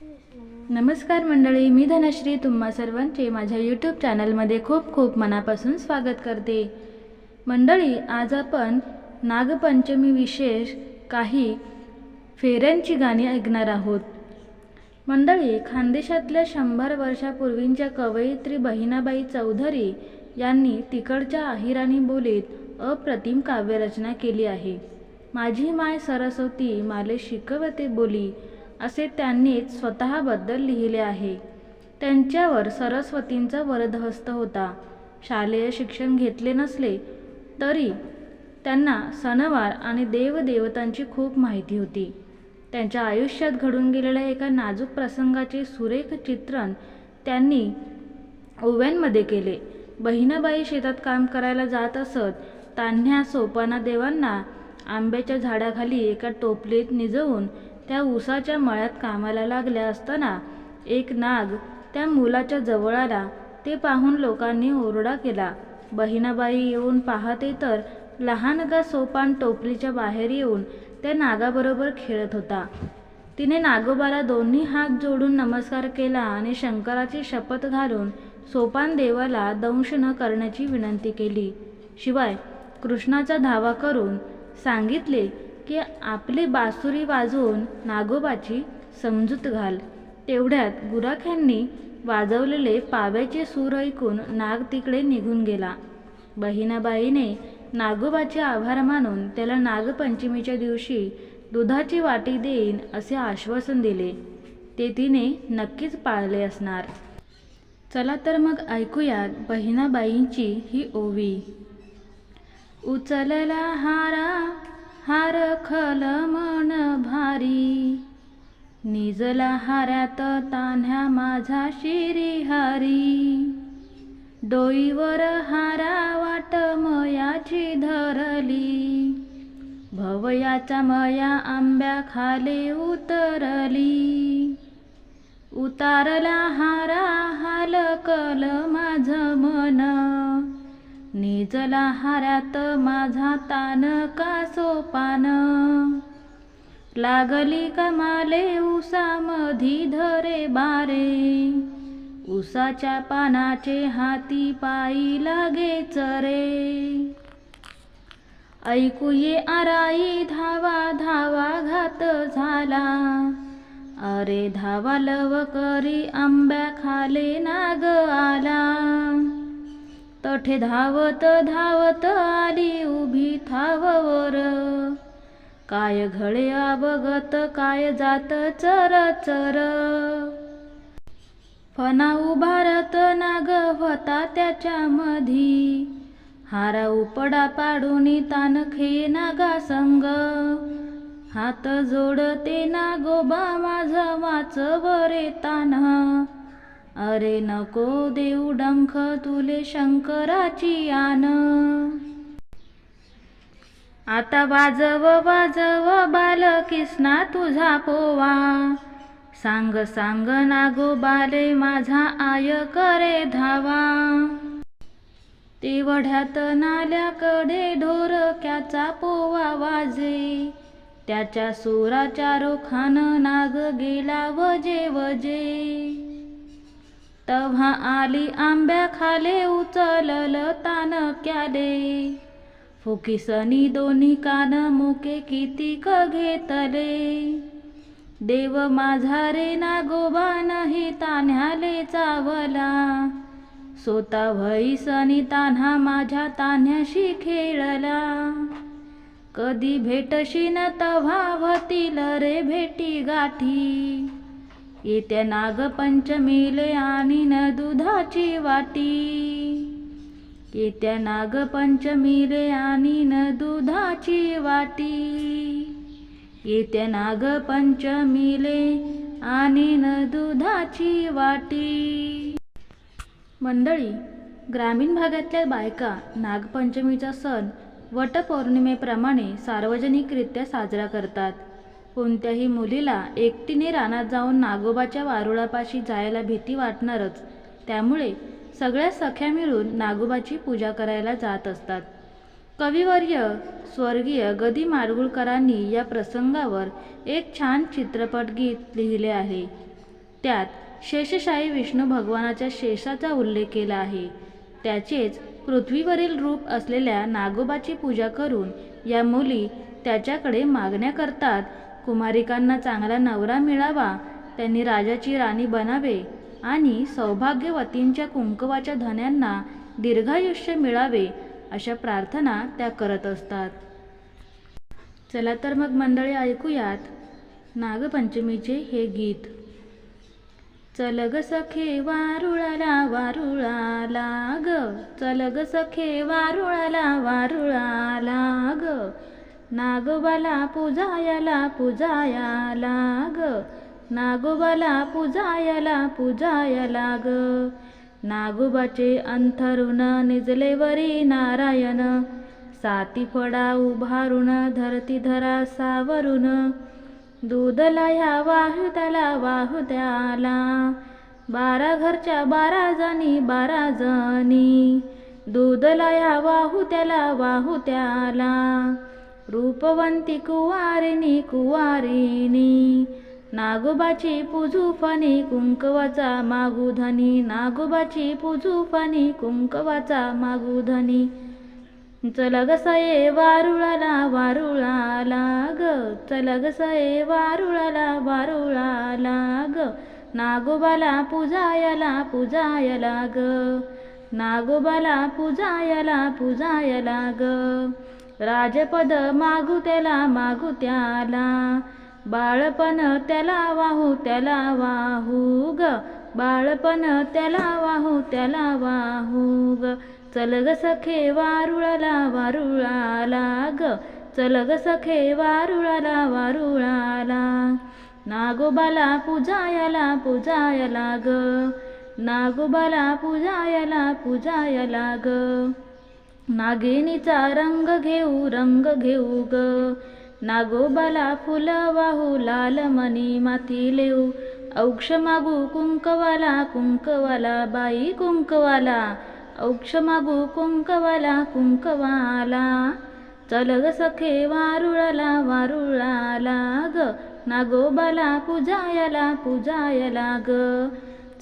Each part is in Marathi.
नमस्कार मंडळी मी धनश्री. तुम्हा सर्वांचे माझ्या यूट्यूब चॅनलमध्ये खूप खूप मनापासून स्वागत करते. मंडळी आज आपण नागपंचमी विशेष काही फेऱ्यांची गाणी ऐकणार आहोत. मंडळी खानदेशातल्या शंभर वर्षापूर्वींच्या कवयित्री बहिणाबाई चौधरी यांनी तिकडच्या अहिराणी बोलीत अप्रतिम काव्यरचना केली आहे. माझी माय सरस्वती माले शिकवते बोली. असे त्यांनीच स्वतःबद्दल लिहिले आहे. त्यांच्यावर सरस्वतींचा वरदहस्त होता. शालेय शिक्षण घेतले नसले तरी त्यांना सणवार आणि देवदेवतांची खूप माहिती होती. त्यांच्या आयुष्यात घडून गेलेल्या एका नाजूक प्रसंगाचे सुरेख चित्रण त्यांनी ओव्यांमध्ये केले. बहिणाबाई शेतात काम करायला जात असत तान्ह्या सोपाना देवांना आंब्याच्या झाडाखाली एका टोपलीत निजवून त्या उसाच्या मळ्यात कामाला लागल्या असताना एक नाग त्या मुलाच्या जवळ आला. ते पाहून लोकांनी ओरडा केला. बहिणाबाई येऊन पाहते तर लहानगा सोपान टोपलीच्या बाहेर येऊन त्या नागाबरोबर खेळत होता. तिने नागोबाला दोन्ही हात जोडून नमस्कार केला आणि शंकराची शपथ घालून सोपान देवाला दंश न करण्याची विनंती केली. शिवाय कृष्णाचा धावा करून सांगितले की आपली बासुरी वाजवून नागोबाची समजूत घाल. तेवढ्यात गुराख्यांनी वाजवलेले पाव्याचे सूर ऐकून नाग तिकडे निघून गेला. बहिणाबाईने नागोबाचे आभार मानून त्याला नागपंचमीच्या दिवशी दुधाची वाटी देईन असे आश्वासन दिले. ते तिने नक्कीच पाळले असणार. चला तर मग ऐकूयात बहिणाबाईंची ही ओवी. उचलला हारा हार खल मन भारी. निजला हारात तान्ह्या माझा शिरी हरी. डोईवर हारा वाट मयाची धरली. भवयाचा मया आंब्या खाली उतरली. उतारला हारा हालकल माझ मन. निजला हारात माझा तान का सोपान? लागली कमाले उसामधी धरे बारे? उसाच्या पानाचे हाती पायी लागे चरे. ऐकू ये आराई धावा धावा घात झाला. अरे धावा लव करी आंब्या खाले नाग आला. तठे धावत धावत आली उभी थाववर. काय घळे अवगत काय जात चर चर फना उभारत नाग होता त्याच्या मधी. हारा उपडा पाडून तान खे नागा संग. हात जोडते नागोबा माझ वाचवरे तान अरे नको देऊ डंख तुले शंकराची आन आता वाजव वाजव बालकिस्ना तुझा पोवा. सांग सांग नागो बाले माझा आय करे धावा. तेवढ्यात नाल्याकडे ढोरक्याचा पोवा वाजे. त्याच्या सुराच्या रोखान नाग गेला वजे वजे तव्हा आली आंब्या खाले उचलल तान क्याले फुकीसनी दोन्ही कान मुके किती क घेतले. देव माझा रे नागोबा नाही तान्ह्याले चावला. स्वतः भैसनी तान्हा माझ्या तान्ह्याशी खेळला. कधी भेटशी न तव्हा भतील रे भेटी गाठी. येत्या नागपंचमीले आणि न दुधाची वाटी. येत्या नागपंचमीले आणि न दुधाची वाटी. येत्या नागपंचमीले आणि न दुधाची वाटी. मंडळी ग्रामीण भागातल्या बायका नागपंचमीचा सण वटपौर्णिमेप्रमाणे सार्वजनिकरित्या साजरा करतात. कोणत्याही मुलीला एकटीने रानात जाऊन नागोबाच्या वारुळापाशी जायला भीती वाटणारच. त्यामुळे सगळ्या सख्या मिळून नागोबाची पूजा करायला जात असतात. कविवर्य स्वर्गीय गदी माडगुळकरांनी या प्रसंगावर एक छान चित्रपट गीत लिहिले आहे. त्यात शेषशाही विष्णू भगवानाच्या शेषाचा उल्लेख केला आहे. त्याचेच पृथ्वीवरील रूप असलेल्या नागोबाची पूजा करून या मुली त्याच्याकडे मागण्या करतात कुमारिकांना चांगला नवरा मिळावा त्यांनी राजाची राणी बनावे आणि सौभाग्यवतींच्या कुंकवाच्या धन्यांना दीर्घायुष्य मिळावे अशा प्रार्थना त्या करत असतात. चला तर मग मंडळी ऐकूयात नागपंचमीचे हे गीत. चल ग सखे वारुळाला वारुळाला ग चल ग सखे वारुळाला वारुळाला ग नागोबाला पूजायाला पूजाया ग. नागोबाला पूजायाला पूजायला ग. नागोबाचे अंथरुण निजलेवरी नारायण. साती फडा उभारून धरती धरा सावरुण दूधला ह्या वाहुत्याला बारा घरच्या बारा जणी बारा जणी. दूधला ह्या वाहुत्याला. रूपवंती कुवारिनी कुवारिणी नागोबाची पूजू फणी कुंकवाचा मागुधनी नागोबाची पूजू फणी कुंकवाचा मागुधनी चल वारुळाला वारुळाला ग. चल ग वारुळाला वारुळाला ग. नागोबाला पूजायला पूजायला ग. नागोबाला पूजायला पूजायला ग. राजपद मागू त्याला मागू त्याला. बाळपण त्याला वाहू त्याला वाहू ग. बाळपण त्याला वाहू त्याला वाहू ग. चल ग सखे वारुळाला वारुळाला ग. चल ग सखे वारुळाला वारुळाला. नागोबाला पूजायला पूजायला ग. नागोबाला पूजायला पूजायला ग. नागिनीचा रंग घेऊ रंग घेऊ ग. नागोबाला फुलं वाहू लाल मणी माती लेऊ. औक्ष मागू कुंकवाला कुंकवाला बाई कुंकवाला. औक्ष मागू कुंकवाला कुंकवाला. चल ग सखे वारुळाला वारुळाला ग. नागोबाला पूजायला पूजायला ग.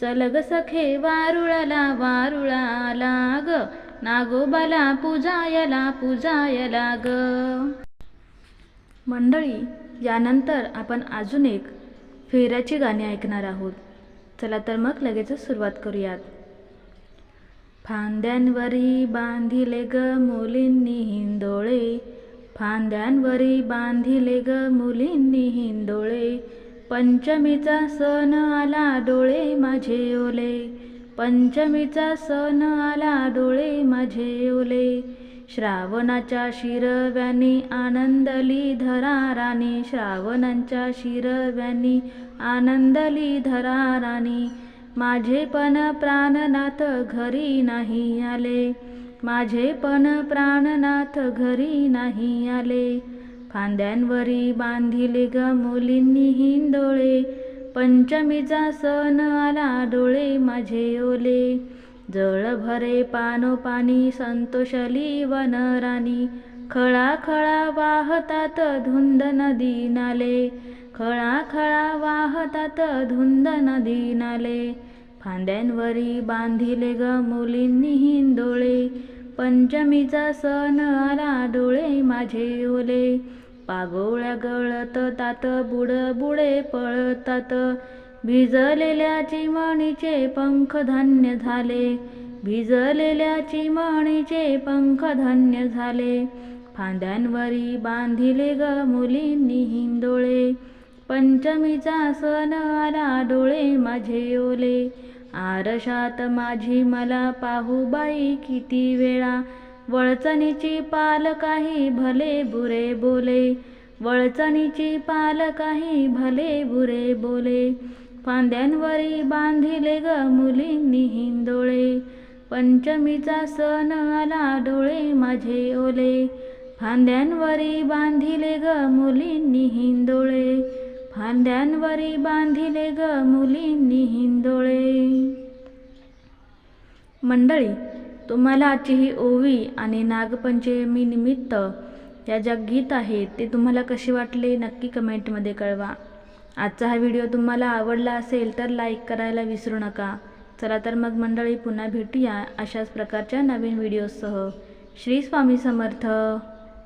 चल ग सखे वारुळाला वारुळाला ग. नागोबाला पूजायला पूजायला ग. मंडळी यानंतर आपण अजून एक फेऱ्याची गाणी ऐकणार आहोत. चला तर मग लगेचच सुरुवात करूयात. फांद्यांवरी बांधिले ग मुलींनी हिंदोळे फांद्यांवरी बांधिले ग मुलींनी हिंदोळे पंचमीचा सण आला डोळे माझे ओले. पंचमीचा सण आला डोळे माझे ओले. श्रावणाच्या शिरव्यानी आनंदली धरा राणी. श्रावणांच्या शिरव्यानी आनंदली धरा राणी. माझे पण प्राणनाथ घरी नाही आले. माझे पण प्राणनाथ घरी नाही आले. फांद्यांवरी बांधिले ग मुलींनी हिंदोळे पंचमीचा सण आला डोळे माझे ओले. जळ भरे पानोपानी संतोषली वनराणी खळा खळा वाहतात धुंद नदी नाले. खळा खळा वाहतात धुंद नदी नाले. फांद्यांवरी बांधिले ग मुलींनी हिंदोळे. पंचमीचा सण आला डोळे माझे ओले. पागोळ्या गळत तात बुड बुडे पळतात. भिजलेल्या चिमणीचे पंख धन्य झाले. भिजलेल्या चिमणीचे पंख धन्य झाले. फांद्यांवरी बांधिले ग मुलींनी हिंदोळे. पंचमीचा सण आला डोळे माझे ओले. आरशात माझी मला पाहू बाई किती वेळा वळचणीची पाल काही भले बुरे बोले. वळचणीची पाल काही भले बुरे बोले. फांद्यांवरी बांधिले ग मुलींनी हिंदोळे. पंचमीचा सण आला डोळे माझे ओले. फांद्यांवरी बांधिले ग मुलींनी हिंदोळे. फांद्यांवरी बांधिले ग मुलींनी हिंदोळे. मंडळी तुम्हाला आजची ही ओवी आणि नागपंचमी निमित्त या ज्या गीत आहेत ते तुम्हाला कसे वाटले नक्की कमेंटमध्ये कळवा. आजचा हा व्हिडिओ तुम्हाला आवडला असेल तर लाईक करायला विसरू नका. चला तर मग मंडळी पुन्हा भेटूया अशाच प्रकारच्या नवीन व्हिडिओसह. श्री स्वामी समर्थ.